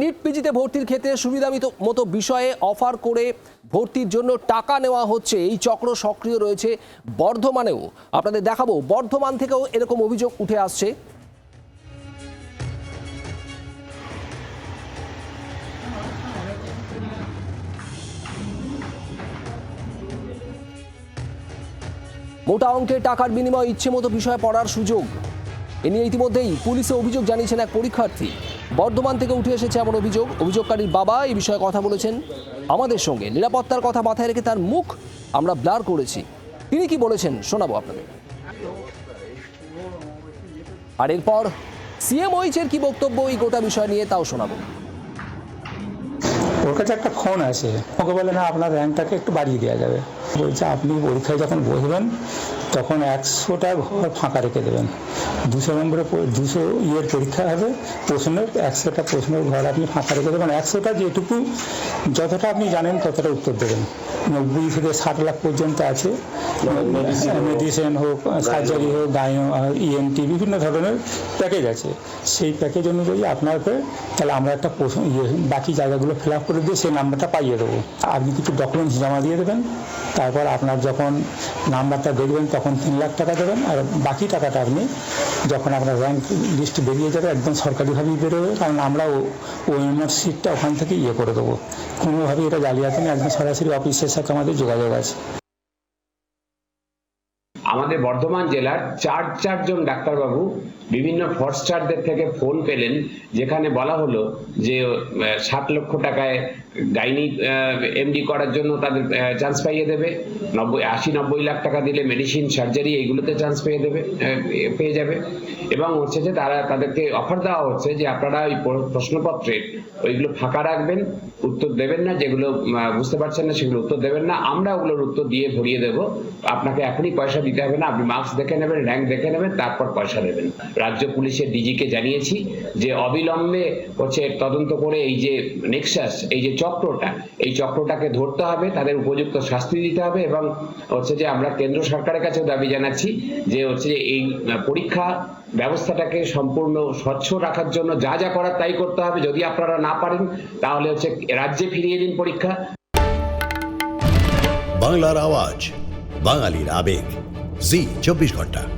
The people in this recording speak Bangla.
নিট পিজিতে ভর্তির ক্ষেত্রে সুবিধা মিতো- বিষয়ে অফার করে ভর্তির জন্য টাকা নেওয়া হচ্ছে। এই চক্র সক্রিয় রয়েছে বর্ধমানেও। আপনাদের দেখাবো, বর্ধমান থেকেও এরকম অভিযোগ উঠে আসছে। মোটা অঙ্কের টাকার বিনিময়ে ইচ্ছে মতো বিষয়ে পড়ার সুযোগ। এ নিয়ে ইতিমধ্যেই পুলিশে অভিযোগ জানিয়েছেন এক পরীক্ষার্থী। বর্ধমান থেকে উঠে এসেছে এমন অভিযোগ। অভিযোগকারীর বাবা এই বিষয়ে কথা বলেছেন আমাদের সঙ্গে। নিরাপত্তার কথা মাথায় রেখে তার মুখ আমরা ব্লার করেছি। তিনি কি বলেছেন শোনাবো আপনাদের। আর এরপর সিএম ওইচের কি বক্তব্য এই গোটা বিষয় নিয়ে তাও শোনাবো। ওর কাছে একটা ফোন আছে। ওকে বলে, না, আপনার র্যাঙ্কটাকে একটু বাড়িয়ে দেওয়া যাবে। বলছে, আপনি পরীক্ষায় যখন বসবেন, তখন একশোটা ঘর ফাঁকা রেখে দেবেন। দুশো নম্বরে দুশো ইয়ের পরীক্ষা হবে প্রশ্নের একশোটা প্রশ্নের ঘর আপনি ফাঁকা রেখে দেবেন। একশোটা যেটুকু যতটা আপনি জানেন ততটা উত্তর দেবেন। নব্বই থেকে ষাট লাখ পর্যন্ত আছে। মেডিসিন হোক সার্জারি হোক গায়ো ইএনটি বিভিন্ন ধরনের প্যাকেজ আছে। সেই প্যাকেজ অনুযায়ী আপনাকে তাহলে আমরা একটা প্রশ্ন ইয়ে বাকি জায়গাগুলো ফিল আপ করে দিয়ে সেই নাম্বারটা পাইয়ে দেবো। আপনি কিছু ডকুমেন্টস জমা দিয়ে দেবেন। তারপর আপনার যখন নাম্বারটা দেখবেন তখন তিন লাখ টাকা দেবেন। আর বাকি টাকাটা আপনি যখন আপনার র্যাঙ্ক লিস্ট বেরিয়ে যাবে, একদম সরকারিভাবেই বেরোবে, কারণ আমরা ওএমআর সিটটা ওখান থেকে ইয়ে করে দেবো। কোনোভাবেই এটা জালিয়াতি না একদম সরাসরি অফিসের সাথে আমাদের যোগাযোগ আছে। আমাদের বর্ধমান জেলার চার চারজন ডাক্তারবাবু বিভিন্ন ফরস্টারদের থেকে ফোন পেলেন, যেখানে বলা হলো যে ষাট লক্ষ টাকায় গাইনি এমডি করার জন্য তাদের চান্স পাইয়ে দেবে। নব্বই, আশি, নব্বই লাখ টাকা দিলে মেডিসিন সার্জারি এইগুলোতে চান্স পেয়ে দেবে পেয়ে যাবে। এবং হচ্ছে যে তারা তাদেরকে অফার দেওয়া হচ্ছে যে, আপনারা ওই প্র- প্রশ্নপত্রে ওইগুলো ফাঁকা রাখবেন। উত্তর দেবেন না, যেগুলো বুঝতে পারছেন না, সেগুলো উত্তর দেবেন না। আমরা ওগুলোর উত্তর দিয়ে ভরিয়ে দেবো। আপনাকে এখনই পয়সা দিতে হবে না। আপনি মার্কস দেখে নেবেন র্যাঙ্ক দেখে নেবেন, তারপর পয়সা দেবেন রাজ্য পুলিশের ডিজিকে জানিয়েছি যে অবিলম্বে হচ্ছে তদন্ত করে এই যে নেক্সাস এই যে চক্রটা, এই চক্রটাকে ধরতে হবে। তাদের উপযুক্ত শাস্তি দিতে হবে এবং হচ্ছে যে আমরা কেন্দ্র সরকারের কাছে দাবি জানাচ্ছি যে হচ্ছে যে এই পরীক্ষা ব্যবস্থাটাকে সম্পূর্ণ স্বচ্ছ রাখার জন্য যা যা করার তাই করতে হবে। যদি আপনারা না পারেন, তাহলে হচ্ছে রাজ্যে ফিরিয়ে দিন পরীক্ষা। বাংলার আওয়াজ, বাঙালির আবেগ। জি, চব্বিশ ঘণ্টা।